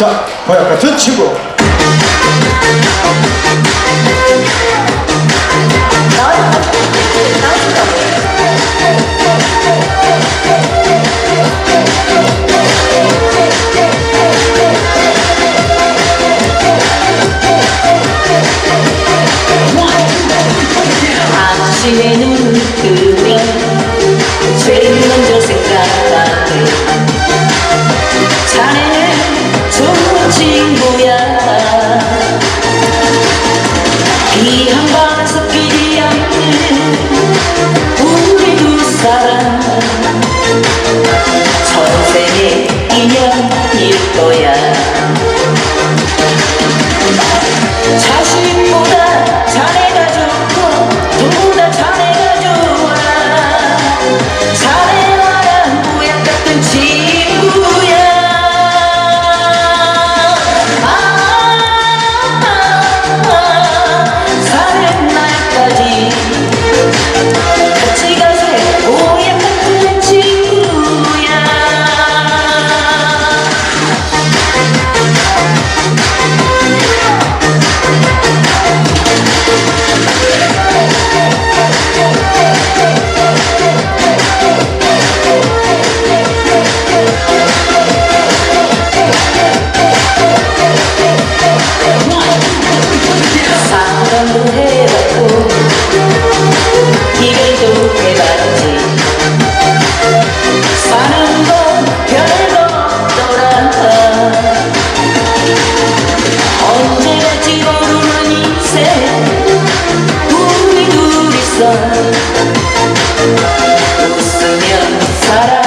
자, 보약 같은 친구. 떠나서 필이 없는 우리 두 사람. 웃으면 살아.